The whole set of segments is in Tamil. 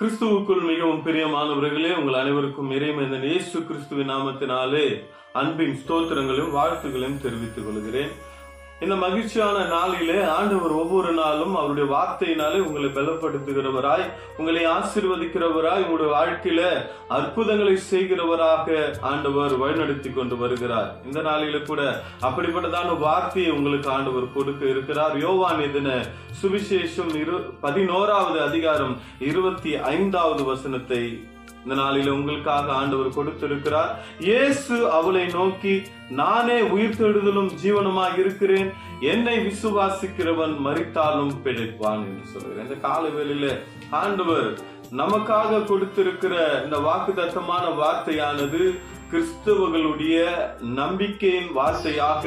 கிறிஸ்துவுக்குள் மிகவும் பிரியமானவர்களே உங்கள் அனைவருக்கும் இறைமேந்தன் இயேசு கிறிஸ்துவின் நாமத்தினாலே அன்பின் ஸ்தோத்திரங்களையும் வாழ்த்துக்களையும் தெரிவித்துக் கொள்கிறேன். இந்த மகிழ்ச்சியான நாளிலே ஆண்டவர் ஒவ்வொரு நாளும் அவருடைய வார்த்தையினாலே உங்களை பலப்படுத்துகிறவராய் உங்களை ஆசீர்வதிக்கிறவராய் உங்களுடைய வாழ்க்கையில அற்புதங்களை செய்கிறவராக ஆண்டவர் வழிநடத்தி கொண்டு வருகிறார். இந்த நாளில கூட அப்படிப்பட்டதான வார்த்தையை உங்களுக்கு ஆண்டவர் கொடுக்க இருக்கிறார். யோவான் எதின சுவிசேஷம் இரு பதினோராவது அதிகாரம் இருபத்தி ஐந்தாவது வசனத்தை இந்த நாளில உங்களுக்காக ஆண்டவர் கொடுத்திருக்கிறார். இயேசு அவளை நோக்கி நானே உயிர் தெடுதலும் ஜீவனுமாய் இருக்கிறேன். என்னை விசுவாசிக்கிறவன் மறித்தாலும் பிழைப்பான் என்று சொல்கிறேன் இந்த கால வேளையில ஆண்டவர் நமக்காக கொடுத்திருக்கிற இந்த வாக்குத்தத்தமான வார்த்தையானது கிறிஸ்தவர்களுடைய நம்பிக்கையின் வார்த்தையாக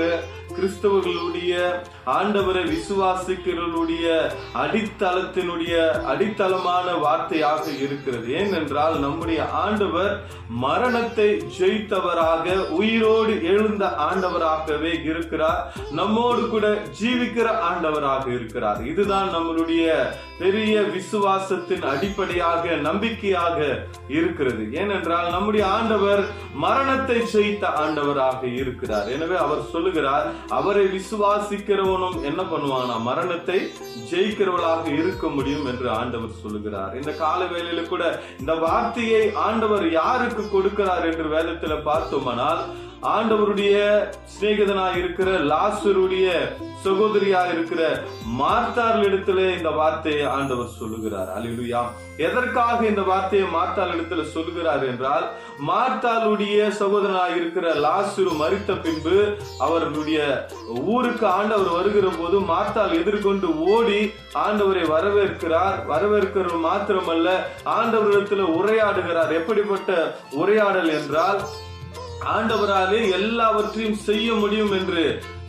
கிறிஸ்தவர்களுடைய ஆண்டவரை விசுவாசிக்கிறவர்களுடைய அடித்தளத்தினுடைய அடித்தளமான வார்த்தையாக இருக்கிறது. ஏனென்றால் நம்முடைய ஆண்டவர் மரணத்தை ஜெயித்தவராக உயிரோடு எழுந்த ஆண்டவராகவே இருக்கிறார். நம்மோடு கூட ஜீவிக்கிற ஆண்டவராக இருக்கிறார். இதுதான் நம்மளுடைய பெரிய விசுவாசத்தின் அடிப்படையாக நம்பிக்கையாக இருக்கிறது. ஏனென்றால் நம்முடைய ஆண்டவர் மரணத்தை ஜெயித்த ஆண்டவராக இருக்கிறார். எனவே அவர் சொல்லுகிறார் அவரை விசுவாசிக்கிறவனும் என்ன பண்ணுவானா மரணத்தை ஜெயிக்கிறவளாக இருக்க முடியும் என்று ஆண்டவர் சொல்லுகிறார். இந்த கால வேளையில கூட இந்த வார்த்தையை ஆண்டவர் யாருக்கு கொடுக்கிறார் என்று வேதத்துல பார்த்தோமானால் ஆண்டவருடைய சிநேகிதனா இருக்கிற லாசருடைய சகோதரியா இருக்கிற மார்த்தாள் இடத்துல இந்த வார்த்தையை ஆண்டவர் சொல்லுகிறார். அலிலுயா. எதற்காக இந்த வார்த்தையை மார்த்தாள் இடத்துல சொல்லுகிறார் என்றால் மார்த்தாளுடைய சகோதரனா இருக்கிற லாசுரு மறித்த பின்பு அவர்களுடைய ஊருக்கு ஆண்டவர் வருகிற போது மார்த்தாள் எதிர்கொண்டு ஓடி ஆண்டவரை வரவேற்கிறார். வரவேற்கிறது மாத்திரமல்ல ஆண்டவரிடத்துல உரையாடுகிறார். எப்படிப்பட்ட உரையாடல் என்றால் ஆண்டவராலே எல்லாவற்றையும் செய்ய முடியும் என்று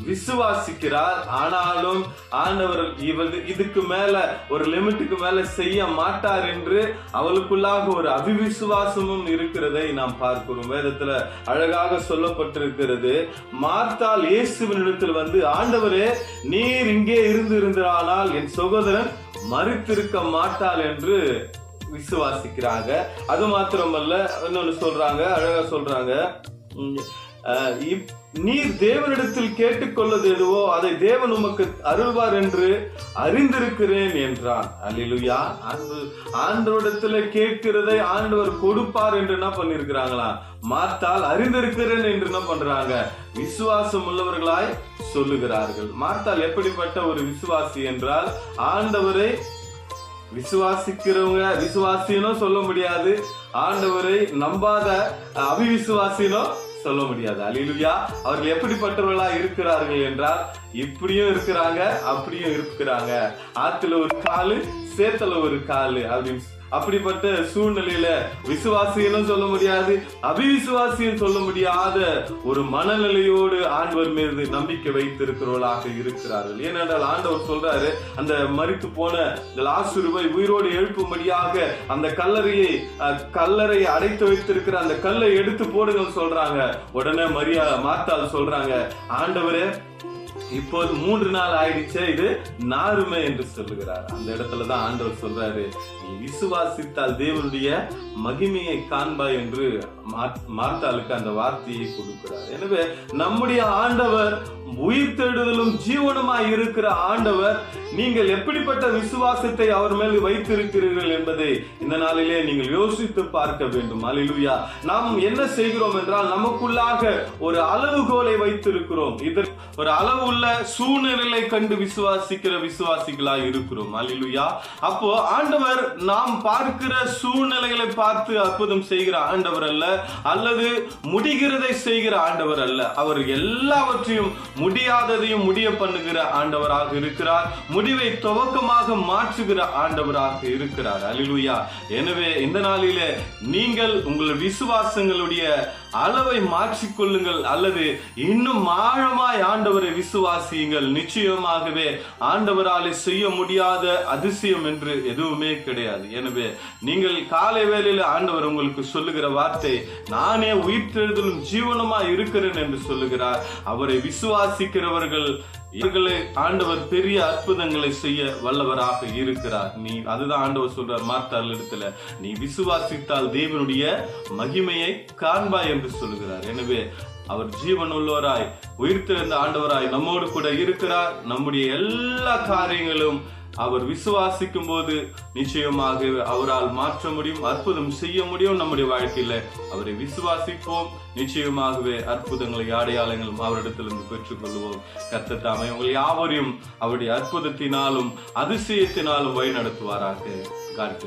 விசுவாசிக்கிறார். ஆனாலும் ஆண்டவர் இவது இதுக்கு மேல ஒரு லிமிட்டுக்கு மேல செய்ய மாட்டார் என்று அவளுக்குள்ளாக ஒரு அபிவிசுவாசமும் இருக்கிறதை நாம் பார்க்கிறோம். வேதத்துல அழகாக சொல்லப்பட்டிருக்கிறது மார்த்தால் இயேசுவினிடத்தில் வந்து ஆண்டவரே நீர் இங்கே இருந்து இருந்தானால் என் சகோதரன் மறுத்திருக்க மாட்டாள் என்று விசுவாசிக்கிறாங்க. அது மாத்திரமல்ல இன்னொன்னு சொல்றாங்க அழகா சொல்றாங்க. நீர் தேவனிடத்தில் கேட்டுக்கொள்ளது எதுவோ அதை தேவன் உமக்கு அருள்வார் என்று அறிந்திருக்கிறேன் என்றான். அல்லேலூயா ஆண்டு ஆண்டவரிடத்துல கேட்கிறதை ஆண்டவர் கொடுப்பார் என்று என்ன பண்ணிருக்கிறாங்களா மார்த்தால் அறிந்திருக்கிறேன் என்று என்ன பண்றாங்க? விசுவாசம் உள்ளவர்களாய் சொல்லுகிறார்கள். மார்த்தால் எப்படிப்பட்ட ஒரு விசுவாசி என்றால் ஆண்டவரை விசுவாசிக்கிறவங்க விசுவாசினும் சொல்ல முடியாது. ஆண்டவரை நம்பாத அபிவிசுவாசினும் சொல்ல முடியாது. அலிலுயா அவர்கள் எப்படிப்பட்டவர்களா இருக்கிறார்கள் என்றால் இப்படியும் இருக்கிறாங்க அப்படியும் இருக்கிறாங்க. ஆத்துல ஒரு காலு சேத்துல ஒரு காலு அப்படின்னு அப்படிப்பட்ட சூழ்நிலையில விசுவாசியும் சொல்ல முடியாது அபிவிசுவாசியும் சொல்ல முடியாத ஒரு மனநிலையோடு ஆண்டவர் மீது நம்பிக்கை வைத்திருக்கிறவர்களாக இருக்கிறார்கள். ஏனென்றால் ஆண்டவர் சொல்றாரு அந்த மறித்து போன இந்த லாசுருவை உயிரோடு எழுப்பும்படியாக அந்த கல்லறையை கல்லறையை அடைத்து வைத்திருக்கிற அந்த கல்லை எடுத்து போடுங்க சொல்றாங்க. உடனே மரியா மாத்தால் சொல்றாங்க ஆண்டவரே இப்போது மூன்று நாள் ஆயிடுச்சே இது நாருமே என்று சொல்லுகிறார். அந்த இடத்துலதான் ஆண்டவர் சொல்றாரு நீ விசுவாசித்தால் தேவனுடைய மகிமையை காண்பாய் என்று மார்த்தாளுக்கு அந்த வார்த்தையை கொடுக்கிறார். எனவே நம்முடைய ஆண்டவர் உயிர் தேடுதலும் ஜீவனமா இருக்கிற ஆண்டவர் நீங்கள் எப்படிப்பட்ட விசுவாசத்தை அவர் மேல் வைத்திருக்கிறீர்கள் என்பதை இந்த நாளிலே நீங்கள் யோசித்து பார்க்க வேண்டும். அலிலுயா நாம் என்ன செய்கிறோம் என்றால் நமக்குள்ளாக ஒரு அளவுகோலை வைத்திருக்கிறோம். இதற்கு ஒரு அளவு உள்ள சூழ்நிலை கண்டு விசுவாசிக்கிற விசுவாசிகளா இருக்கிறோம். அலிலுயா அப்போ ஆண்டவர் நாம் பார்க்கிற சூழ்நிலைகளை பார்த்து அற்புதம் செய்கிற ஆண்டவர் அல்ல அல்லது முடிகிறதை செய்கிற ஆண்டவர் அல்ல. அவர் எல்லாவற்றையும் முடியாததையும் முடிய பண்ணுகிற ஆண்டவராக இருக்கிறார். முடிவை துவக்கமாக மாற்றுகிற ஆண்டவராக இருக்கிறார். அலிலுயா. எனவே இந்த நாளிலே நீங்கள் உங்கள் விசுவாசங்களுடைய அளவை மாற்றிக்கொள்ளுங்கள் அல்லது இன்னும் ஆழமாய் ஆண்டவரை விசுவாசியுங்கள். நிச்சயமாகவே ஆண்டவராலே செய்ய முடியாத அதிசயம் என்று எதுவுமே கிடையாது. கிடையாது. எனவே நீங்கள் காலை வேளையில் ஆண்டவர் உங்களுக்கு சொல்லுகிற வார்த்தை நானே உயிர்த்தெழுதலும் ஜீவனமா இருக்கிறேன் என்று சொல்லுகிறார். அவரை விசுவாசிக்கிறவர்கள் இவர்களை ஆண்டவர் பெரிய அற்புதங்களை செய்ய வல்லவராக இருக்கிறார். நீ அதுதான் ஆண்டவர் சொல்றார் மார்த்தாள் இடத்துல. நீ விசுவாசித்தால் தேவனுடைய மகிமையை காண்பாய் என்று சொல்லுகிறார். எனவே அவர் ஜீவன் உள்ளவராய் உயிர்த்தெழுந்த ஆண்டவராய் நம்மோடு கூட இருக்கிறார். நம்முடைய எல்லா காரியங்களும் அவர் விசுவாசிக்கும் போது நிச்சயமாக அவரால் மாற்ற முடியும் அற்புதம் செய்ய முடியும் நம்முடைய வாழ்க்கையில. அவரை விசுவாசிப்போம். நிச்சயமாகவே அற்புதங்களை அடையாளங்களும் அவரிடத்திலிருந்து பெற்றுக்கொள்வோம். கத்தத்தாமை உங்கள் யாவரையும் அவருடைய அற்புதத்தினாலும் அதிசயத்தினாலும் வழி நடத்துவாராக காட்.